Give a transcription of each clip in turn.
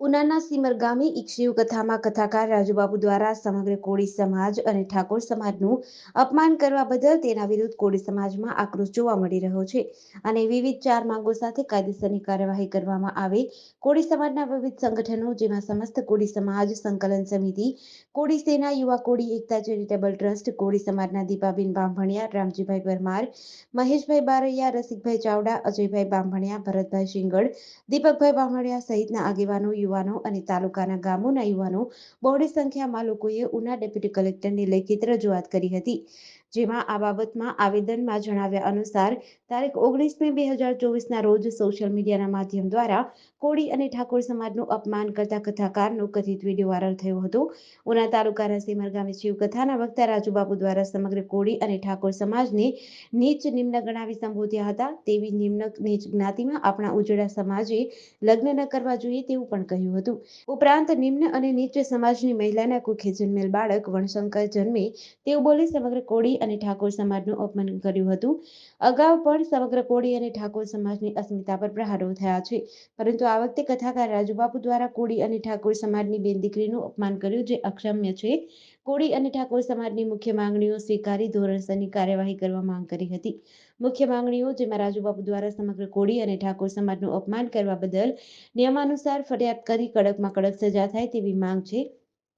ઉનાના simmer ગામે એક શિવકથામાં કથાકાર રાજુબાબુ દ્વારા સમગ્ર કોળી સમાજ અને ઠાકોર સમાજનું અપમાન કરવા બદલ તેના વિરુદ્ધ કોળી સમાજમાં આક્રોશ જોવા મળી રહ્યો છે. અને વિવિધ ચાર માંગો સાથે કાયદેસરની કાર્યવાહી કરવામાં આવે કોળી સમાજના વિવિધ સંગઠનો જેમાં સમસ્ત કોળી સમાજ સંકલન સમિતિ, કોળી સેના, યુવા કોળી એકતા ચેરિટેબલ ટ્રસ્ટ, કોળી સમાજના દીપાબેન બાંભણિયા, રામજીભાઈ પરમાર, મહેશભાઈ બારૈયા, રસિકભાઈ ચાવડા, અજયભાઈ બાંભણિયા, ભરતભાઈ શિંગડ દીપકભાઈ બાંભણિયા સહિતના આગેવાનો યુવાનો અને તાલુકાના ગામોના યુવાનો બહોળી સંખ્યામાં લોકોએ ઉના ડેપ્યુટી કલેક્ટરને લેખિત રજૂઆત કરી હતી. જેમાં આ બાબતમાં આવેદનમાં જણાવ્યા અનુસાર તારીખ ઓગણીસ મે બે હજાર ચોવીસના રોજ સોશિયલ મીડિયાના માધ્યમ દ્વારા કોળી અને ઠાકોર સમાજનું અપમાન કરતા કથાકારનો કથિત વીડિયો વાયરલ થયો હતો. ઉના તાલુકા રસીમર ગામે શિવકથાના વક્તા રાજુબાબુ દ્વારા સમગ્ર કોળી અને ઠાકોર સમાજને નીચ નિમ્ન ગણાવી સંબોધ્યા હતા. તેવી નિમ્ન નીચ જ્ઞાતિમાં આપણા ઉજળા સમાજે લગ્ન ન કરવા જોઈએ તેવું પણ કહ્યું હતું. ઉપરાંત નિમ્ન અને નીચ સમાજની મહિલાના કુખે જન્મેલ બાળક વણશંકર જન્મે તેવું બોલી સમગ્ર કોળી અને ઠાકોર સમાજનું અપમાન કર્યું હતું. અગાઉ પણ સમગ્ર કોળી અને ઠાકોર સમાજની અસ્મિતા પર પ્રહારો થયા છે. પરંતુ આ વખતે કથાકાર રાજુબાપુ દ્વારા કોળી અને ઠાકોર સમાજની બેન દીકરીનું અપમાન કર્યું, જે અક્ષમ્ય છે. કોળી અને ઠાકોર સમાજની મુખ્ય માંગણીઓ સ્વીકારી ધોરણસરની કાર્યવાહી કરવા માંગ કરી હતી. મુખ્ય માંગણીઓ, જેમાં રાજુબાપુ દ્વારા સમગ્ર કોળી અને ઠાકોર સમાજનું અપમાન કરવા બદલ નિયમાનુસાર ફરિયાદ કરી કડકમાં કડક સજા થાય તેવી માંગ છે.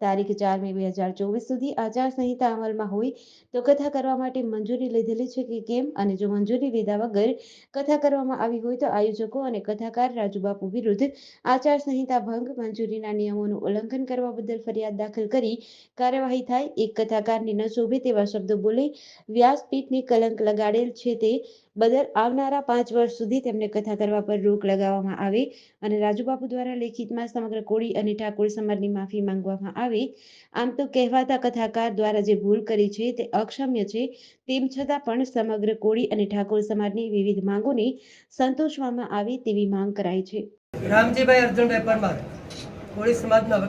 તારીખ ચારમી બે હજાર ચોવીસ સુધી આચારસંહિતા અમલમાં હોય તો કથા કરવા માટે મંજૂરી લીધેલી છે કે કેમ? અને જો મંજૂરી લીધા વગર કથા કરવામાં આવી હોય તો આયોજકો અને કથાકાર રાજુબાપુ વિરુદ્ધ આચારસંહિતા ભંગ, મંજૂરીના નિયમોનું ઉલ્લંઘન કરવા બદલ ફરિયાદ દાખલ કરી કાર્યવાહી થાય. એક કથાકારની ન શોભે તેવા શબ્દો બોલી વ્યાસપીઠને કલંક લગાડેલ છે તે બદલ આવનારા પાંચ વર્ષ સુધી તેમને કથા કરવા પર રોક લગાવવામાં આવે અને રાજુબાપુ દ્વારા લેખિતમાં સમગ્ર કોળી અને ઠાકોર સમાજની માફી માંગવામાં આવે. આમ તો કહેવાતા કથાકાર દ્વારા જે ભૂલ કરી છે તે અક્ષમ્ય છે તેમ છતાં પણ સમગ્ર કોળી અને ઠાકોર સમાજની વિવિધ માંગોને સંતોષવામાં આવે તેવી માંગ કરાઈ છે. રામજીભાઈ અર્જુનભાઈ પરમાર કોળી સમાજના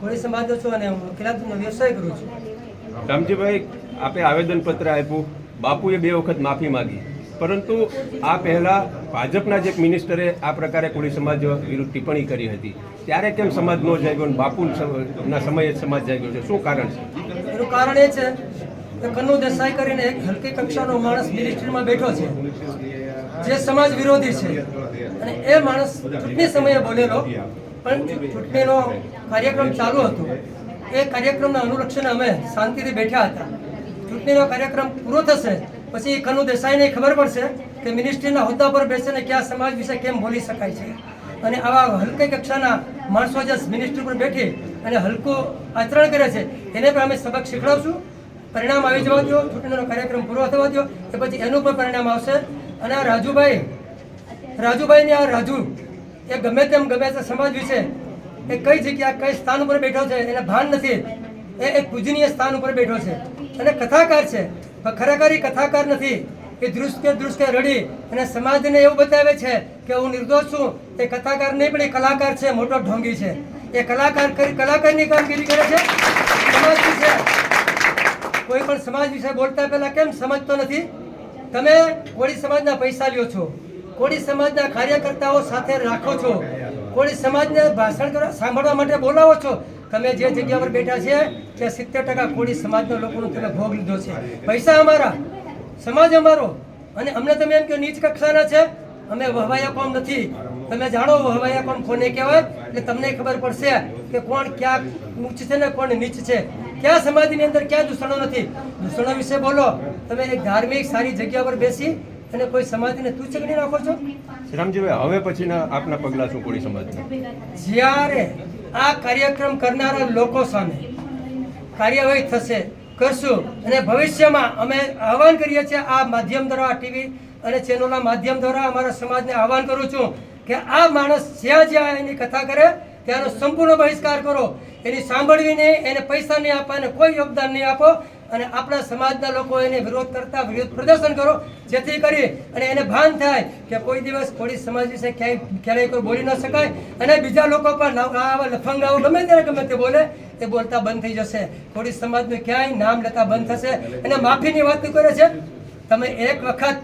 કોળી સમાજનો છું અને હું વકીલાતનો વ્યવસાય કરું છું. રામજીભાઈ આપે આવેદનપત્ર આપ્યું. બાપુએ બે વખત માફી માંગી. પરંતુ આ પહેલાં ભાજપના જ મિનિસ્ટરે આ પ્રકારે કોળી સમાજ વિરુદ્ધ ટિપ્પણી કરી હતી, ત્યારે કેમ સમાજ નો જાગ્યો અને બાપુના સમયે સમાજ જાગ્યો છે? શું કારણ છે? એનું કારણ એ છે કે કન્નુ દેસાઈ કરીને એક હલકી કક્ષાનો માણસ મિનિસ્ટ્રીમાં બેઠો છે. જે સમાજ વિરોધી છે. અને એ માણસ ચૂંટણી સમયે બોલેલો, પણ ચૂંટણીનો કાર્યક્રમ ચાલુ હતો. એ કાર્યક્રમના અનુલક્ષણે અમે શાંતિથી બેઠા હતા. ચૂંટણીનો કાર્યક્રમ પૂરો થશે પછી કનુ દેસાઈને ખબર પડશે કે મિનિસ્ટ્રીના હોદ્દા પર બેસીને ક્યાં સમાજ વિશે કેમ બોલી શકાય છે. અને આવા હલકી કક્ષાના માણસો જે મિનિસ્ટ્રી પર બેઠી અને હલકું આચરણ કરે છે, એને પણ અમે સબક શીખડાવશું પરિણામ આવી જવા દો ચૂંટણીનો કાર્યક્રમ પૂરો થવા દો એ પછી એનું પણ પરિણામ આવશે. અને આ રાજુભાઈ, રાજુભાઈને આ રાજુ, એ ગમે તેમ ગમે તે સમાજ વિશે એ કઈ જગ્યા કઈ સ્થાન ઉપર બેઠો છે, એને ભાન નથી. એ એક પૂજનીય સ્થાન ઉપર બેઠો છે. અને કથાકાર છે. પણ ખરેખર એ કથાકાર નથી. એ દૃશ્ય દૃશ્ય રડી અને સમાજને એવું બતાવે છે કે હું નિર્દોષ છું. એ કથાકાર નહીં, પણ એ કલાકાર છે, મોટો ઢોંગી છે. એ કલાકાર કરી, કલાકારની કામગીરી કરે છે. સમાજ વિશે કોઈ પણ સમાજ વિશે બોલતા પહેલાં કેમ સમજતો નથી? તમે કોળી સમાજના પૈસા લ્યો છો. કોળી સમાજના કાર્યકર્તાઓ સાથે રાખો છો. કોળી સમાજને ભાષણ કરવા, સાંભળવા માટે બોલાવો છો. તમે જે જગ્યા પર બેઠા છે, ત્યાં સિત્તેર ટકા કોળી સમાજના લોકોનો તમે ભોગ લીધો છે. પૈસા અમારા, સમાજ અમારો. અને અમને તમે એમ કે નીચ કક્ષાના છે. અમે વહવાયા કોમ નથી. તમે જાણો, વહવાયા કોમ કોને કહેવાય? એટલે તમને ખબર પડશે કે કોણ ક્યાં ઊંચ છે ને કોણ નીચ છે. ક્યાં સમાજની અંદર ક્યાં દૂષણો નથી? દૂષણો વિશે બોલો. તમે એક ધાર્મિક સારી જગ્યા પર બેસી અને કોઈ સમાજને તુચ્છ ગણી નાખો છો? રામજીભાઈ હવે પછીના આપના પગલા શું કોળી સમાજના? જ્યારે આ કાર્યક્રમ કરનારા લોકો સામે કાર્યવાહી થશે કરશું અને ભવિષ્યમાં અમે આહવાન કરીએ છીએ આ માધ્યમ દ્વારા ટીવી અને ચેનલના માધ્યમ દ્વારા અમારા સમાજને આહવાન કરું છું કે આ માણસ જ્યાં જ્યાં એની કથા કરે ત્યાંનો સંપૂર્ણ બહિષ્કાર કરો. એની સાંભળવી નહીં એને પૈસા નહીં આપવા એને કોઈ યોગદાન નહીં આપો. અને આપણા સમાજના લોકો એને વિરોધ કરતા, વિરોધ પ્રદર્શન કરો, જેથી કરી અને એને ભાન થાય કે કોઈ દિવસ કોળી સમાજ વિશે ક્યાંય, ક્યારેય કોઈ બોલી ન શકાય. અને બીજા લોકો પણ આવા લફંગાઓ ગમે ત્યારે ગમે તે બોલે, એ બોલતા બંધ થઈ જશે. કોળી સમાજનું ક્યાંય નામ લેતા બંધ થશે. અને માફીની વાત કરે છે? તમે એક વખત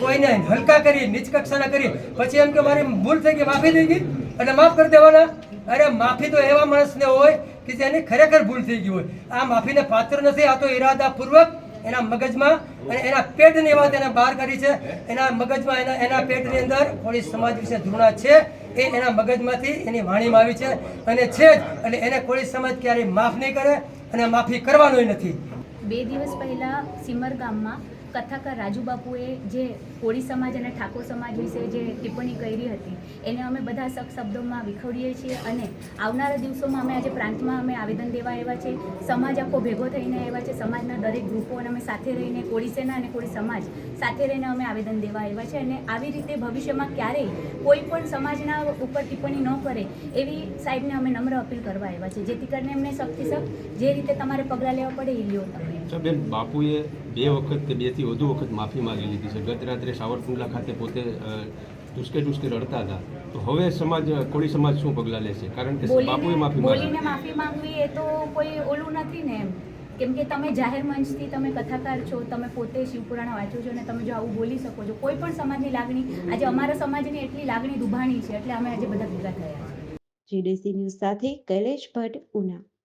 કોઈને હલકા કરી, નીચ કક્ષાના કરી, પછી એમ કે મારી ભૂલ થઈ ગઈ, માફી થઈ ગઈ, એટલે માફ કરી દેવાના. અરે માફી તો એવા માણસને હોય કે જેને ખરેખર ભૂલ થઈ ગઈ હોય. આ માફીને પાત્ર નથી, આ તો ઈરાદાપૂર્વક એના મગજમાં અને એના પેટની વાત એને બહાર કરી છે. એના મગજમાં એના એના પેટની અંદર કોળી સમાજ વિશે ધૃણા છે. એ એના મગજમાંથી એની વાણીમાં આવી છે. અને છે જ, એટલે એને કોળી સમાજ ક્યારેય માફ નહીં કરે અને માફી કરવાનોય નથી. બે દિવસ પહેલાં સિમર ગામમાં કથાકાર રાજુબાપુએ જે કોળી સમાજ અને ઠાકોર સમાજ વિશે જે ટિપ્પણી કરી હતી, એને અમે બધા સખ શબ્દોમાં વિખોડીએ છીએ અને આવનારા દિવસોમાં અમે આજે પ્રાંતમાં અમે આવેદન દેવા આવ્યા છે સમાજ આખો ભેગો થઈને આવ્યા છે, સમાજના દરેક ગ્રુપો અને અમે સાથે રહીને કોળી સેના અને કોળી સમાજ સાથે રહીને અમે આવેદન દેવા આવ્યા છે અને આવી રીતે ભવિષ્યમાં ક્યારેય કોઈ પણ સમાજના ઉપર ટિપ્પણી ન કરે એવી સાહેબને અમે નમ્ર અપીલ કરવા આવ્યા છે જેથી કરીને એમને સખ્તી સખ્ત જે રીતે તમારે પગલાં લેવા પડે એ લ્યો તમે. બાપુએ બે વખત કે બેથી વધુ વખત માફી માંગી લીધી છે. ગત રાત્રે સાવરકુંડલા ખાતે પોતે અ, ટુસકે ટુસકે રડતા હતા. તો હવે સમાજ કોળી સમાજ શું પગલાં લેશે? કારણ કે બાપુએ માફી બોલીને માફી માંગવી એ તો કોઈ ઓલું નથી ને એમ. કેમ કે તમે જાહેર મંચથી તમે કથાકાર છો તમે પોતે શિવપુરાણ વાંચો છો અને તમે જો આવું બોલી શકો છો કોઈ પણ સમાજની લાગણી આજે અમારા સમાજની એટલી લાગણી દુભાણી છે એટલે અમે આજે બધા ભેગા થયા છે જીડીસી ન્યૂઝ સાથે કૈલેશ ભટ્ટ ઉના.